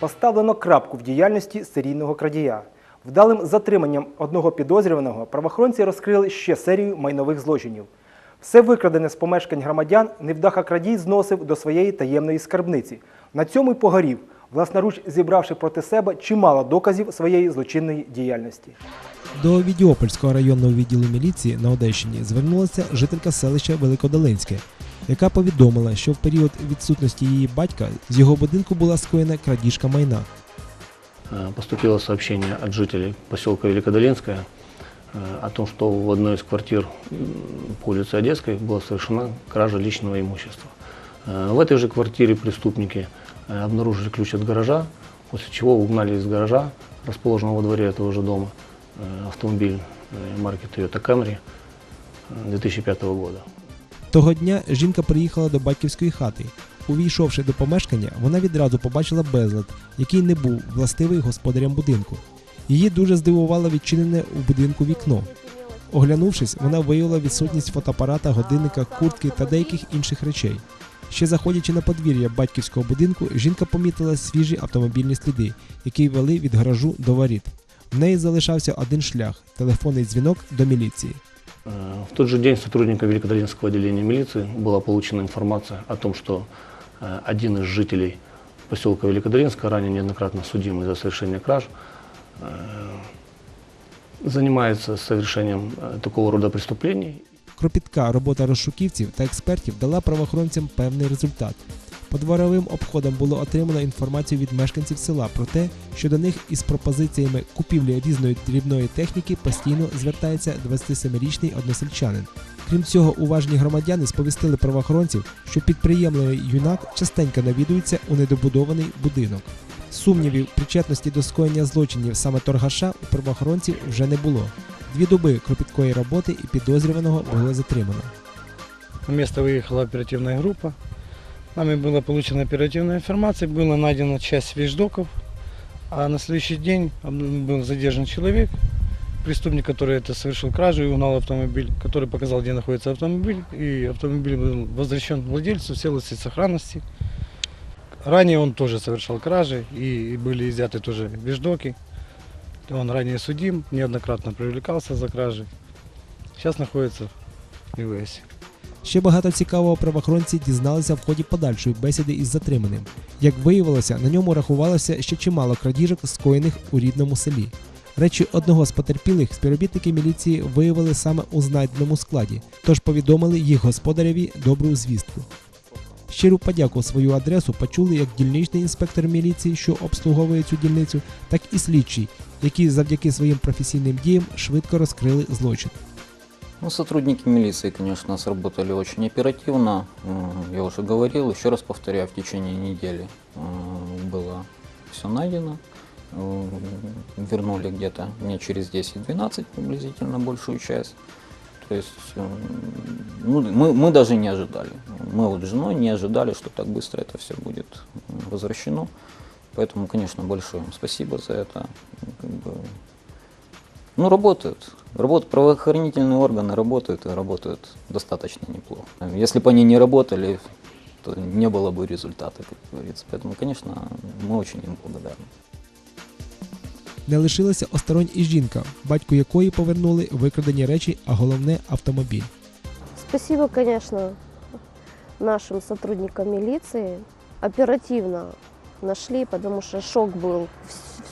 Поставлено крапку в діяльності серійного крадія. Вдалим затриманням одного підозрюваного правоохоронці розкрили ще серію майнових злочинів. Все викрадене з помешкань громадян невдаха крадій зносив до своєї таємної скарбниці. На цьому й погорів, власноруч зібравши проти себе чимало доказів своєї злочинної діяльності. До Відіопольського районного відділу міліції на Одещині звернулася жителька селища Великодолинське, яка повідомила, що в період відсутності її батька з його будинку була скоєна крадіжка майна. Э, Поступило сообщение от жителей поселка Великодолинское э, о том, что в одной из квартир м, по улице Одесской была совершена кража личного имущества. Э, В этой же квартире преступники э, обнаружили ключ от гаража, после чего угнали из гаража, расположенного во дворе этого же дома, э, автомобиль э, марки Toyota Camry э, 2005 года. Того дня жінка приїхала до батьківської хати. Увійшовши до помешкання, вона відразу побачила безлад, який не був властивий господарям будинку. Її дуже здивувало відчинене у будинку вікно. Оглянувшись, вона виявила відсутність фотоапарата, годинника, куртки та деяких інших речей. Ще заходячи на подвір'я батьківського будинку, жінка помітила свіжі автомобільні сліди, які вели від гаражу до воріт. В неї залишався один шлях телефонний дзвінок до міліції. Э, В тот же день сотрудникам Великодолинского отделения милиции была получена информация о том, что э, один из жителей поселка Великодолинска, ранее неоднократно судимый за совершение краж, э, занимается совершением э, такого рода преступлений. Кропітка робота розшуківців та експертів дала правоохоронцям певний результат. По дворовим обходам було отримано інформацію від мешканців села про те, що до них із пропозиціями купівлі різної дрібної техніки постійно звертається 27-річний односельчанин. Крім цього, уважні громадяни сповістили правоохоронців, що підприємливий юнак частенько навідується у недобудований будинок. Сумнівів причетності до скоєння злочинів саме торгаша у правоохоронців вже не було. Дві доби кропіткої роботи і підозрюваного було затримано. На место выехала оперативная группа. Нами была получена оперативная информация, была найдена часть вещдоков, а на следующий день был задержан человек, преступник, который это совершил кражу и угнал автомобиль, который показал, где находится автомобиль, и автомобиль был возвращен владельцу в целости и сохранности. Ранее он тоже совершал кражи, и были изъяты тоже вещдоки. Он ранее судим, неоднократно привлекался за кражи. Сейчас находится в ИВС. Ще багато цікавого правоохоронці дізналися в ході подальшої бесіди із затриманим. Як виявилося, на ньому рахувалося ще чимало крадіжок, скоєних у рідному селі. Речі одного з потерпілих співробітники міліції виявили саме у знайденому складі, тож повідомили їх господареві добру звістку. Щиру подяку свою адресу почули як дільничний інспектор міліції, що обслуговує цю дільницю, так і слідчий, які завдяки своїм професійним діям швидко розкрили злочин. Ну, сотрудники милиции, конечно, сработали очень оперативно. Я уже говорил, еще раз повторяю, в течение недели было все найдено. Вернули где-то мне через 10-12 приблизительно большую часть. То есть ну, мы, мы даже не ожидали. Мы вот с женой не ожидали, что так быстро это все будет возвращено. Поэтому, конечно, большое им спасибо за это. Как бы, ну, работают. Работают, правоохранительные органы работают и работают достаточно неплохо. Если бы они не работали, то не было бы результата, как говорится. Поэтому, конечно, мы очень им благодарны. Не лишилася осторонь і жінка, батьку якої повернули викрадені речі, а головне автомобіль. Спасибо, конечно, нашим сотрудникам милиции. Оперативно нашли, потому что шок был.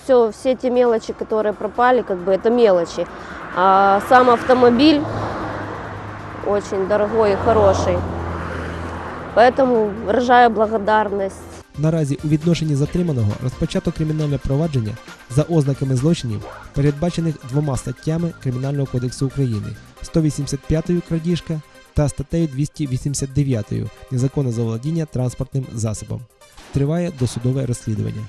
Все, все те мелочи, которые пропали, как бы это мелочи. А сам автомобиль очень дорогой и хороший. Поэтому выражаю благодарность Наразі у відношенні затриманого розпочато кримінальне провадження за ознаками злочинів, передбачених двома статтями Кримінального кодексу України 185 крадіжка та статтею 289 незаконне заволодіння транспортним засобом. Триває досудове розслідування.